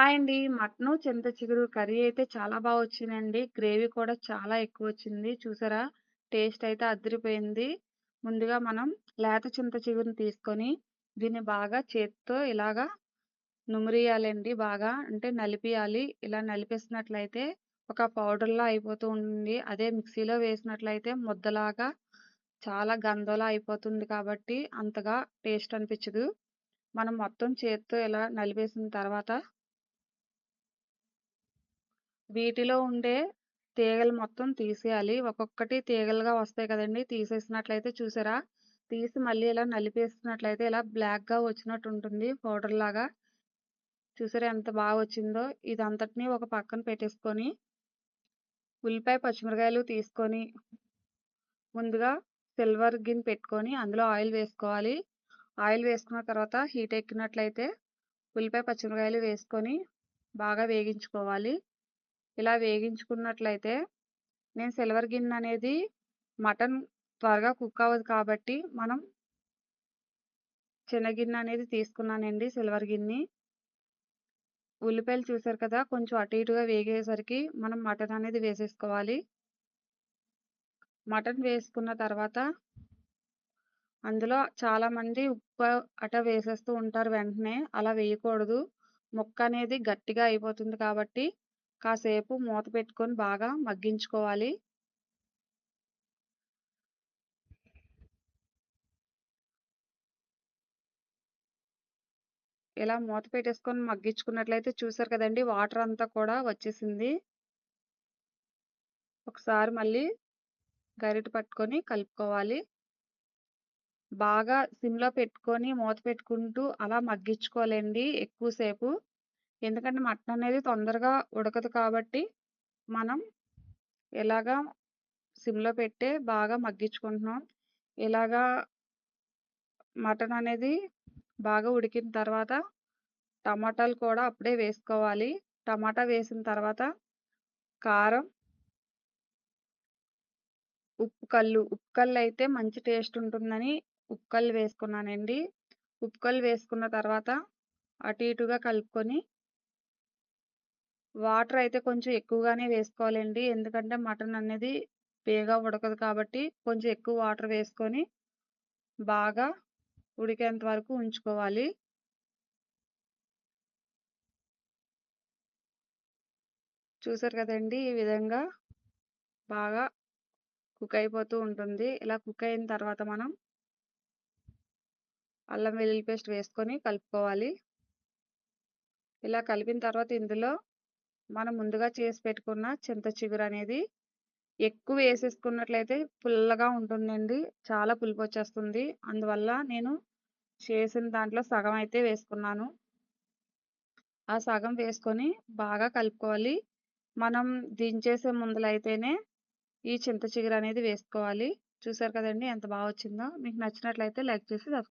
Hi అండి. Mutton, చింత చిగురు కర్రీ అయితే చాలా బాగా వచ్చిందండి. గ్రేవీ కూడా చాలా ఎక్కువ వచ్చింది చూసారా? టేస్ట్ అయితే అదిరిపోయింది. ముందుగా మనం లేత చింత చిగురుని తీసుకొని, దీన్ని బాగా చేత్తో ఇలాగా నుమిరియాలండి బాగా. అంటే నలిపియాలి. ఇలా నలిపేసినట్లయితే ఒక పౌడర్‌లా అయిపోతూ ఉంటుంది. అదే మిక్సీలో వేసినట్లయితే ముద్దలాగా చాలా గంధలా అయిపోతుంది కాబట్టి అంతగా టేస్ట్ అనిపించదు మనం మొత్తం చేతితో ఇలా నలిపేసిన తర్వాత వీటిలో ఉండే తీగలు మొత్తం తీసేయాలి. ఒక్కొక్కటి తీగలుగా వస్తాయి కదండీ! తీసేసినట్లయితే చూసారా? తీసి మళ్ళీ ఇలా నలిపేసినట్లయితే ఇలా బ్లాక్‌గా వచ్చినట్టు ఉంటుంది పౌడర్ లాగా చూసారా ఎంత బాగా వచ్చిందో? ఇదంతటిని ఒక పక్కన పెట్టేసుకొని ఉల్లిపాయ, పచ్చిమిరకాయలు తీసుకొని ముందుగా సిల్వర్ గిన్నె పెట్టుకొని అందులో ఆయిల్ వేసుకోవాలి. ఆయిల్ వేసుకున్న తర్వాత హీట్ ఎక్కినట్లయితే ఉల్లిపాయ, పచ్చిమిరకాయలు వేసుకొని బాగా వేగించుకోవాలి. ఇలా వేగించుకున్నట్లయితే నేను సిల్వర్ గిన్నె అనేది మటన్ త్వరగా కుక్ అవ్వదు కాబట్టి మనం చిన్న గిన్నె అనేది తీసుకున్నానండి సిల్వర్ గిన్నె. ఉల్లిపాయలు చూసారు కదా! కొంచెం అటు ఇటుగా వేగేసరికి మనం మటన్ అనేది వేసేసుకోవాలి. మటన్ వేసుకున్న తర్వాత అందులో చాలామంది ఉప్పు అట వేసేస్తూ ఉంటారు వెంటనే. అలా వేయకూడదు. ముక్క అనేది గట్టిగా అయిపోతుంది కాబట్టి కాసేపు మూత పెట్టుకొని బాగా మగ్గించుకోవాలి. ఇలా మూత పెట్టేసుకొని మగ్గించుకున్నట్లయితే చూసారు కదండీ! వాటర్ అంతా కూడా వచ్చేసింది. ఒకసారి మళ్ళీ గరిటె పట్టుకొని కలుపుకోవాలి. బాగా సిమ్‌లో పెట్టుకొని మూత పెట్టుకుంటూ అలా మగ్గించుకోవాలండి ఎక్కువసేపు ఎందుకంటే మటన్ అనేది తొందరగా ఉడకదు కాబట్టి మనం ఎలాగా సిమ్‌లో పెట్టే బాగా మగ్గించుకుంటున్నాం. ఇలాగా మటన్ అనేది బాగా ఉడికిన తర్వాత టమాటాలు కూడా అప్పుడే వేసుకోవాలి. టమాటా వేసిన తర్వాత కారం ఉప్పు కల్లు. ఉప్పు కళ్ళు అయితే మంచి టేస్ట్ ఉంటుందని ఉప్పు కల్లు వేసుకున్నానండి. ఉప్పు కల్లు వేసుకున్న తర్వాత అటు ఇటుగా కలుపుకొని వాటర్ అయితే కొంచెం ఎక్కువగానే వేసుకోవాలండి. ఎందుకంటే మటన్ అనేది బేగా ఉడకదు కాబట్టి కొంచెం ఎక్కువ వాటర్ వేసుకొని బాగా ఉడికేంత వరకు ఉంచుకోవాలి. చూసారు కదండీ! ఈ విధంగా బాగా కుక్ అయిపోతూ ఉంటుంది. ఇలా కుక్ అయిన తర్వాత మనం అల్లం వెల్లుల్లి పేస్ట్ వేసుకొని కలుపుకోవాలి. ఇలా కలిపిన తర్వాత ఇందులో మనం ముందుగా చేసి పెట్టుకున్న చింత చిగురు అనేది ఎక్కువ వేసేసుకున్నట్లయితే పుల్లగా ఉంటుందండి. చాలా పులుపొచ్చేస్తుంది. అందువల్ల నేను చేసిన దాంట్లో సగం అయితే వేసుకున్నాను. ఆ సగం వేసుకొని బాగా కలుపుకోవాలి. మనం దించేసే ముందలైతేనే ఈ చింత చిగురు అనేది వేసుకోవాలి. చూసారు కదండి ఎంత బాగా వచ్చిందో! మీకు నచ్చినట్లయితే లైక్ చేసి